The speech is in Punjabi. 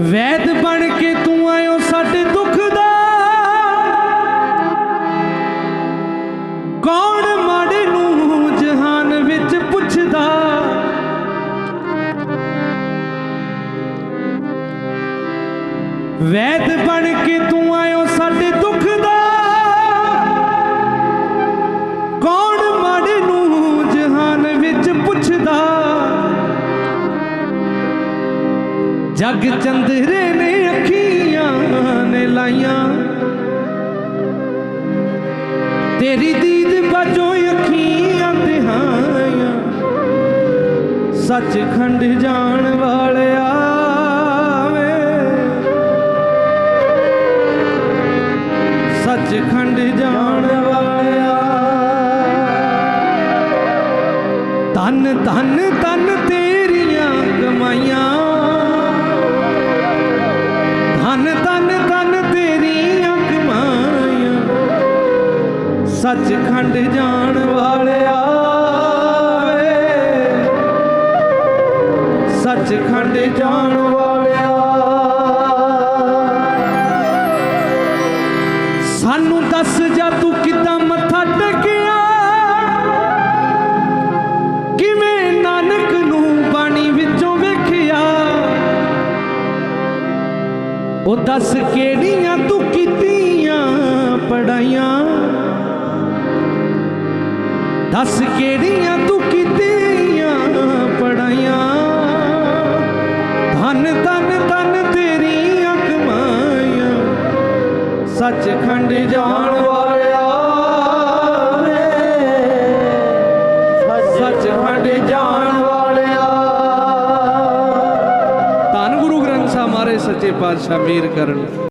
ਵੈਦ ਬਣ ਕੇ ਤੂੰ ਆਇਓ ਸਾਡੇ ਦੁੱਖ ਦਾ। ਕੌਣ ਮਾੜੇ ਨੂੰ ਜਹਾਨ ਵਿੱਚ ਪੁੱਛਦਾ? ਵੈਦ ਬਣ ਕੇ ਤੂੰ ਆਇਓ ਸਾਡੇ ਜਗ ਚੰਦਰੇ ਨੇ ਅੱਖੀਆਂ ਨੇ ਲਾਈਆਂ। ਤੇਰੀ ਦੀਦ ਬਾਜੋ ਅੱਖੀਆਂ ਤੇ ਤਿਹਾਈਆਂ ਸੱਚਖੰਡ ਜਾਣ ਵਾਲਿਆ ਵੇ। ਸੱਚਖੰਡ ਜਾਣ ਵਾਲਿਆ। ਧੰਨ ਧੰਨ ਧੰਨ ਤੇਰੀ ਸੱਚਖੰਡ ਜਾਣ ਵਾਲਿਆ ਵੇ। ਸੱਚਖੰਡ ਜਾਣ ਵਾਲਿਆ। ਸਾਨੂੰ ਦੱਸ ਜਾ ਤੂੰ ਕਿੱਦਾਂ ਮੱਥਾ ਟੇਕਿਆ। ਕਿਵੇਂ ਨਾਨਕ ਨੂੰ ਬਾਣੀ ਵਿੱਚੋਂ ਵੇਖਿਆ। ਉਹ ਦੱਸ ਕਿਹੜੀਆਂ ਤੂੰ ਕੀਤੀਆਂ ਪੜਾਈਆਂ। ਦੱਸ ਕਿਹੜੀਆਂ ਤੂੰ ਕੀਤੀਆਂ ਪੜਾਈਆਂ? ਧੰਨ ਧੰਨ ਧੰਨ ਤੇਰੀਆਂ ਕਮਾਈਆਂ। ਸੱਚਖੰਡ ਜਾਣ ਵਾਲਿਆ ਵੇ ਸੱਚਖੰਡ ਜਾਣ ਵਾਲਿਆ। ਧੰਨ ਗੁਰੂ ਗ੍ਰੰਥ ਸਾਹਿਬ ਮਹਾਰਾਜ, ਸੱਚੇ ਪਾਤਸ਼ਾਹ ਮੇਰ ਕਰਨ।